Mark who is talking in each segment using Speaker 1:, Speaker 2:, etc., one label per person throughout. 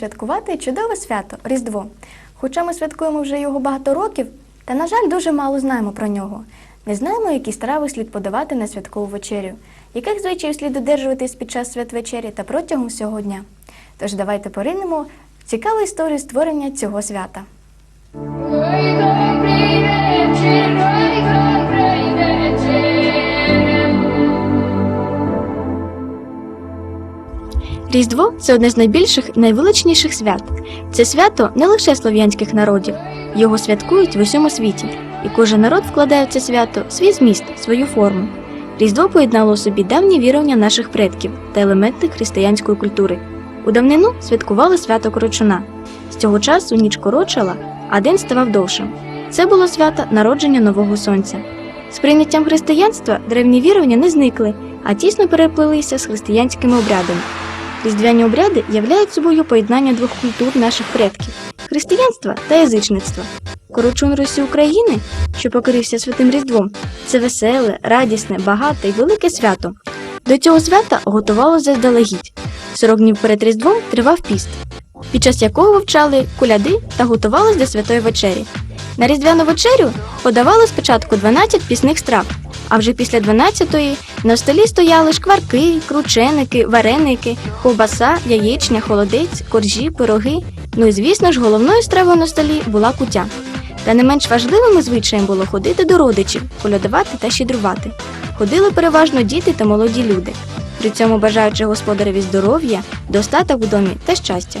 Speaker 1: святкувати чудове свято Різдво. Хоча ми святкуємо вже його багато років, та, на жаль, дуже мало знаємо про нього. Не знаємо, які страви слід подавати на святкову вечерю, яких звичаїв слід додержуватись під час святвечері та протягом всього дня. Тож давайте поринемо в цікаву історію створення цього свята. Різдво це одне з найбільших і найвеличніших свят. Це свято не лише слов'янських народів, його святкують в усьому світі, і кожен народ вкладає в це свято свій зміст, свою форму. Різдво поєднало у собі давні вірування наших предків та елементи християнської культури. У давнину святкували свято Корочуна. З цього часу ніч корочила, а день ставав довшим. Це було свято народження нового сонця. З прийняттям християнства древні вірування не зникли, а тісно переплилися з християнськими обрядами. Різдвяні обряди являють собою поєднання двох культур наших предків християнства та язичництва. Корочун Русі України, що покорився святим Різдвом, це веселе, радісне, багате і велике свято. До цього свята готувалося заздалегідь. 40 днів перед Різдвом тривав піст, під час якого вивчали куляди та готувались до святої вечері. На різдвяну вечерю подавали спочатку 12 пісних страв, а вже після 12-ї на столі стояли шкварки, крученики, вареники, ковбаса, яєчня, холодець, коржі, пироги. Ну і звісно ж, головною стравою на столі була кутя. Та не менш важливим звичаєм було ходити до родичів, колядувати та щедрувати. Ходили переважно діти та молоді люди, при цьому бажаючи господареві здоров'я, достаток у домі та щастя.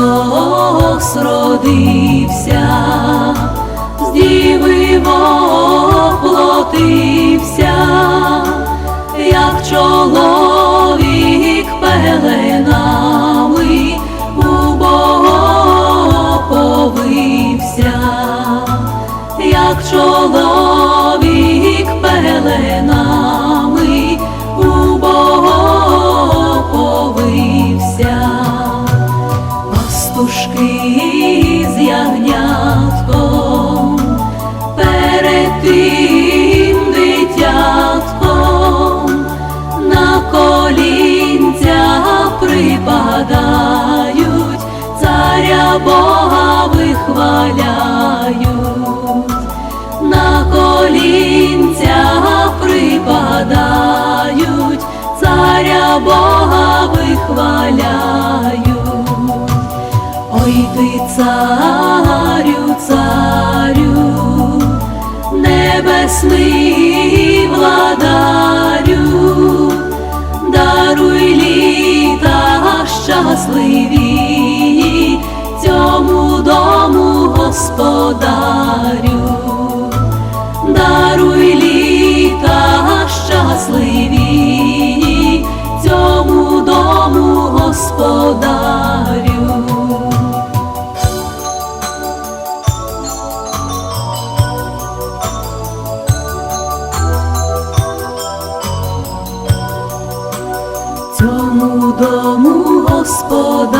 Speaker 2: Христос родився, з діви воплотився, як чоловік Бога вихваляють, на колінця припадають, царя Бога вихваляють. Ой ти царю, царю, небесний господарю, даруй літа щасливі, цьому дому господарю. Цьому дому господарю.